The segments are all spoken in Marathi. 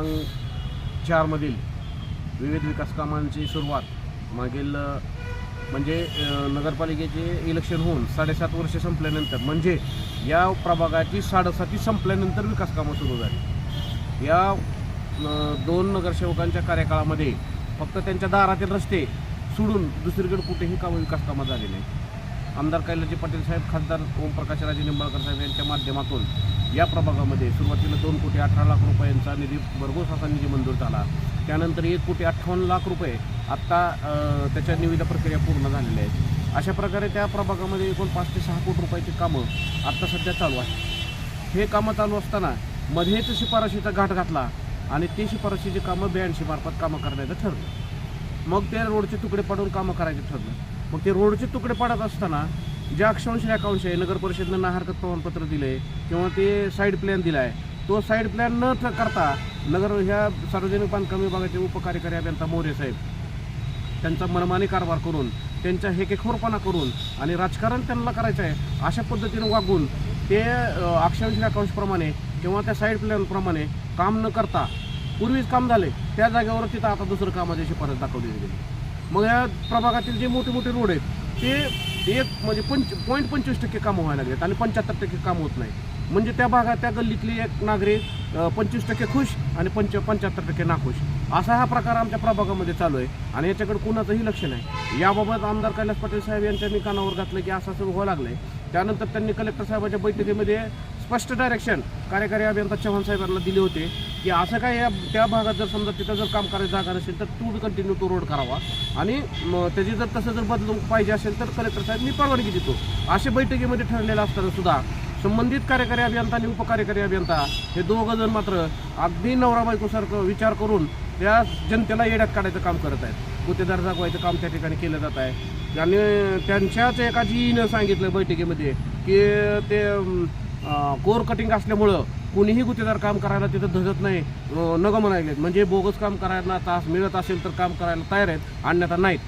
क्रमांक चारमधील विविध विकास कामांची सुरुवात मागील म्हणजे नगरपालिकेचे इलेक्शन होऊन साडेसात वर्ष संपल्यानंतर म्हणजे या प्रभागाची साडेसाती संपल्यानंतर विकास कामं सुरू झाली. या दोन नगरसेवकांच्या कार्यकाळामध्ये फक्त त्यांच्या दारातील रस्ते सोडून दुसरीकडे कुठेही कामं विकास कामं झाली नाही आमदार कैलाजी पाटील साहेब खासदार ओमप्रकाशराजे निंबाळकर साहेब यांच्या माध्यमातून या प्रभागामध्ये सुरुवातीला दोन कोटी अठरा लाख रुपयांचा निधी भरघोस असा निधी मंजूर झाला. त्यानंतर एक कोटी अठ्ठावन्न लाख रुपये आत्ता त्याच्या निविदा प्रक्रिया पूर्ण झालेल्या आहेत. अशा प्रकारे त्या प्रभागामध्ये एकूण पाच ते सहा कोटी रुपयाची कामं आत्ता सध्या चालू आहेत. हे कामं चालू असताना मध्येच शिफारशीचा घाट घातला आणि ते शिफारशीची कामं ब्याऐंशी मार्फत कामं करण्याचं ठरलं. मग ते रोडचे तुकडे पडून कामं करायचं ठरलं. मग ते रोडचे तुकडे पडत असताना जे अक्षांश रेखांश आहे नगर परिषदेनं ना हरकत प्रमाणपत्र दिले किंवा ते साईड प्लॅन दिला आहे तो साईड प्लॅन न करता नगर ह्या सार्वजनिक बांधकाम विभागाचे उपकार्यकारी अभियंता मोरे साहेब त्यांचा मनमानी कारभार करून त्यांच्या हेकेखोरपणा करून आणि राजकारण त्यांना करायचं आहे अशा पद्धतीनं वागून ते अक्षांश रेखांशप्रमाणे किंवा त्या साईड प्लॅनप्रमाणे काम न करता पूर्वीच काम झाले त्या जागेवर तिथं आता दुसरं कामाची शिफारस दाखवली गेली मग या प्रभागातील जे मोठे मोठे रोड आहेत ते एक म्हणजे पंच पॉईंट पंचवीस टक्के कामं व्हायला लागलेत आणि पंच्याहत्तर टक्के काम होत नाही म्हणजे त्या भागात त्या गल्लीतली एक नागरिक पंचवीस टक्के खुश आणि पंच पंच्याहत्तर टक्के नाखुश. असा हा प्रकार आमच्या प्रभागामध्ये चालू आहे. आणि याच्याकडे कुणाचंही लक्ष नाही. याबाबत आमदार कैलास पाटील साहेब यांच्या मी कानावर घातलं की असं असं लागलं आहे त्यानंतर त्यांनी कलेक्टर साहेबाच्या बैठकीमध्ये स्पष्ट डायरेक्शन कार्यकारी अभियंता चव्हाण साहेबांना दिले होते की असं काय या त्या भागात जर समजा तिथं जर काम करायची जागा नसेल तर टू कंटिन्यू तो रोड करावा. आणि त्याची जर तसं जर बदलून पाहिजे असेल तर कलेक्टर साहेब मी परवानगी देतो. असे बैठकीमध्ये ठरलेलं असताना सुद्धा संबंधित कार्यकारी अभियंता आणि उपकार्यकारी अभियंता हे दोघं जण मात्र अगदी नवरा बायकोसारखं विचार करून त्या जनतेला येड्यात काढायचं काम करत आहेत. गुत्तेदार जागवायचं काम त्या ठिकाणी केलं जात आहे. आणि त्यांच्याच एका जीनं सांगितलं बैठकीमध्ये की ते कोर कटिंग असल्यामुळं कोणीही गुत्तेदार काम करायला तिथं धजत नाही नगं म्हणायलेत. म्हणजे बोगस काम करायला तास मिळत असेल तर काम करायला तयार आहेत अन्यथा नाहीत.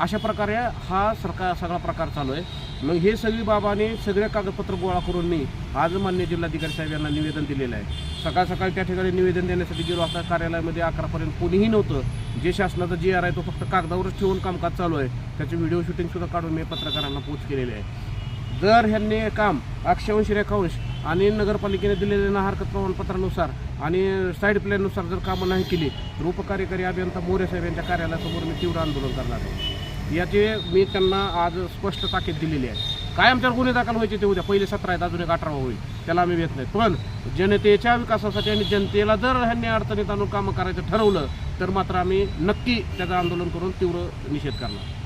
अशा प्रकारे हा सरकार सगळा प्रकार चालू आहे. मग हे सगळी बाबाने सगळे कागदपत्र गोळा करून मी आज मान्य जिल्हाधिकारी साहेब यांना निवेदन दिलेलं आहे. सकाळ सकाळी त्या ठिकाणी निवेदन देण्यासाठी गेलो असता कार्यालयामध्ये अकरापर्यंत कोणीही नव्हतं. जे शासनाचा जी आर आहे तो फक्त कागदावरच ठेवून कामकाज चालू आहे. त्याचे व्हिडिओ शूटिंगसुद्धा काढून मी पत्रकारांना पोच केलेले आहे. जर ह्यांनी काम अक्षांश रेखांश आणि नगरपालिकेने दिलेल्या हरकत प्रमाणपत्रानुसार आणि साईड प्लॅननुसार जर कामं नाही केली तर उपकार्यकारी अभियंता मोरे साहेब यांच्या कार्यालयासमोर मी तीव्र आंदोलन करणार आहे. याची मी त्यांना आज स्पष्ट ताकीद दिलेली आहे. काय आमच्यावर गुन्हे दाखल व्हायचे ते उद्या? पहिले सतरा आहेत अजून एक अठरावा होईल. त्याला आम्ही भेट नाही. पण जनतेच्या विकासासाठी आणि जनतेला जर ह्यांनी अडचणीत आणून कामं करायचं ठरवलं तर मात्र आम्ही नक्की त्याचं आंदोलन करून तीव्र निषेध करणार.